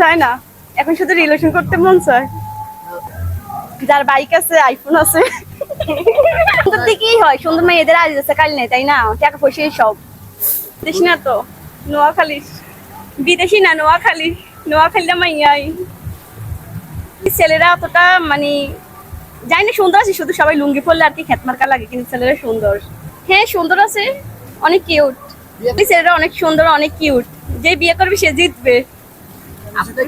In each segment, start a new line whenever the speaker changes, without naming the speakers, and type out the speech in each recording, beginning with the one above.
যায় না। এখন শুধু রিলেশন করতে মন চায়। যার বাইক আছে আইফোন আছে। সুন্দর দিকেই হয় সুন্দর মেয়েদের আজ আছে কাল নেই তাই না? টাকা পয়সাই সব। দেশ না তো নোয়াখালী বিদেশি না নোয়াখালী। নোয়াখালীটা মাইয়াই ছেলেরা অতটা মানে জানি না সুন্দর আছে শুধু সবাই লুঙ্গি পরলে আর কি খেতমার্কা লাগে কিন্তু ছেলেরা সুন্দর। হ্যাঁ সুন্দর আছে অনেক কিউট ছেলেরা অনেক সুন্দর অনেক কিউট যে বিয়ে করবে সে জিতবে।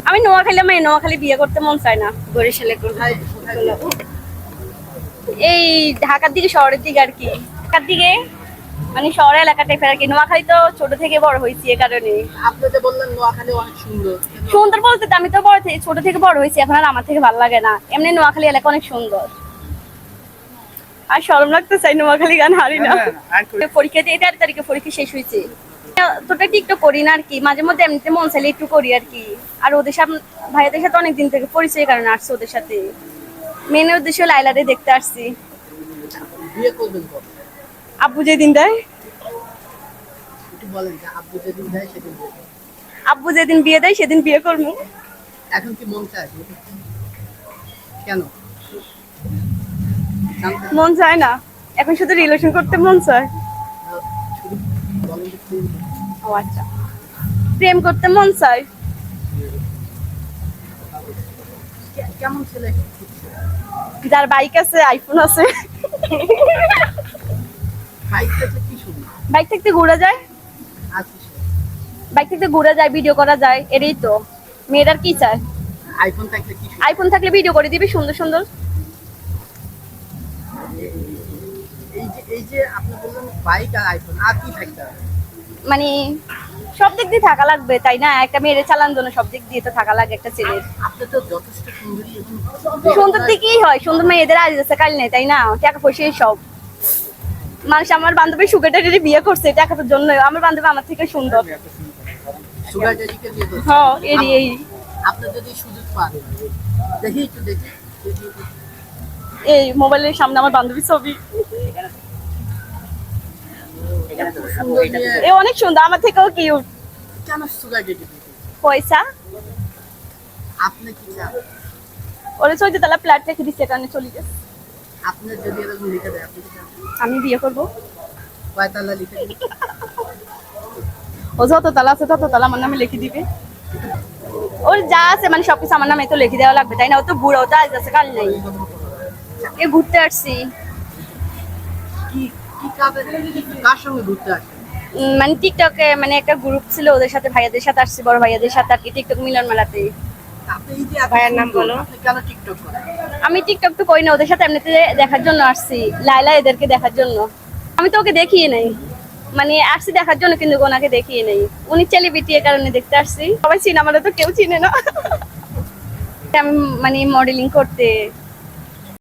আমি নোয়াখালী আমি নোয়াখালী বিয়ে করতে মন চায় না। বরিশালে এই ঢাকার দিকে শহরের দিকে আর কি। ঢাকার দিকে মানে শহর এলাকা টাইপের আর কি। নোয়াখালী তো ছোট থেকে বড় হয়েছি এ কারণে।
আপনি যে বললেন নোয়াখালী অনেক সুন্দর।
সুন্দর বলতে তো আমি তো বড় থেকে ছোট থেকে বড় হয়েছি এখন আর আমার থেকে ভালো লাগে না। এমনি নোয়াখালী এলাকা অনেক সুন্দর। আর শরম লাগতে চাই নোয়াখালী গান হারি না। পরীক্ষা দিয়ে তেরো তারিখে পরীক্ষা শেষ হয়েছে। তোটা টিকটক করি না আর কি। মাঝে মধ্যে এমনিতে মন চাইলে একটু করি আর কি। আর ওদের সাথে ভাইয়াদের সাথে অনেক দিন থেকে পরিচয় কারণে আসছে ওদের সাথে। মেন উদ্দেশ্য লাইলারে দেখতে আসছি। আব্বু যেদিন দেয়?
আব্বু যেদিন বিয়ে
দেয় সেদিন বিয়ে করব।
এখন কি মন চায়? কেন?
মন চায় না। এখন শুধু রিলেশন করতে মন চায়। ও আচ্ছা। প্রেম করতে মন চায়?
কেমন ছেলে?
যার বাইক আছে আইফোন আছে।
বাইক
থাকতে ঘোরা যায়?
আর কি শুনি?
বাইক থাকতে ঘোরা যায় ভিডিও করা যায় এটাই তো। মেয়েটার কি চায়?
আইফোন থাকলে কি
আইফোন থাকলে ভিডিও করে দিবি সুন্দর সুন্দর।
এই যে এই যে আপনি বললেন বাইক আর আইফোন আর কি থাকতে হবে?
মানে সব দিক দিয়ে থাকা লাগবে তাই না? একটা মেয়ের চালান জন্য সব দিক দিয়ে তো থাকা লাগে একটা ছেলের।
সুন্দরী
দিকেই হয় সুন্দর মেয়েদের আজ আছে কাল নেই তাই না? টাকা পয়সাই সব। মানুষ আমার বান্ধবী সুগার ডেডি বিয়ে করছে টাকার জন্য। আমার বান্ধবী আমার থেকে সুন্দর। হ্যাঁ এই এই।
আপনি যদি সুযোগ পান দেখি একটু দেখি দেখি।
এই মোবাইলের সামনে আমার বান্ধবীর ছবি। এ অনেক সুন্দর আমার থেকেও কিউট
কেন সুগার
পয়সা?
আপনি কি চান?
ওরা চলছে তাহলে ফ্ল্যাট রেখে দিচ্ছে কারণে চলে গেছে
আপনি যদি এরকম লিখে দেয় আপনি
আমি বিয়ে করব।
কয়তালা লিখে
ও যত তালা আছে তত তালা আমার নামে লিখে দিবে। ওর যা আছে মানে সবকিছু আমার নামে তো লিখে দেওয়া লাগবে তাই না? ও তো বুড়ো ও তো আজ আছে কাল নেই। এ ঘুরতে আসছি।
কি কার সঙ্গে ঘুরতে আসেন
মানে টিকটকে মানে একটা গ্রুপ ছিল ওদের সাথে ভাইয়াদের সাথে আসছি বড় ভাইয়াদের সাথে আর কি টিকটক মিলন মেলাতে ভাইয়ের নাম বলো।
টিকটক
আমি টিকটক তো করি না ওদের সাথে এমনিতে দেখার জন্য আসছি লাইলা এদেরকে দেখার জন্য। আমি তো ওকে দেখিয়ে নেই। মানে আসছি দেখার জন্য কিন্তু ওনাকে দেখিয়ে নেই। উনি সেলিব্রিটি এর কারণে দেখতে আসছি। সবাই চিনে আমাদের তো কেউ চিনে না। আমি মানে মডেলিং করতে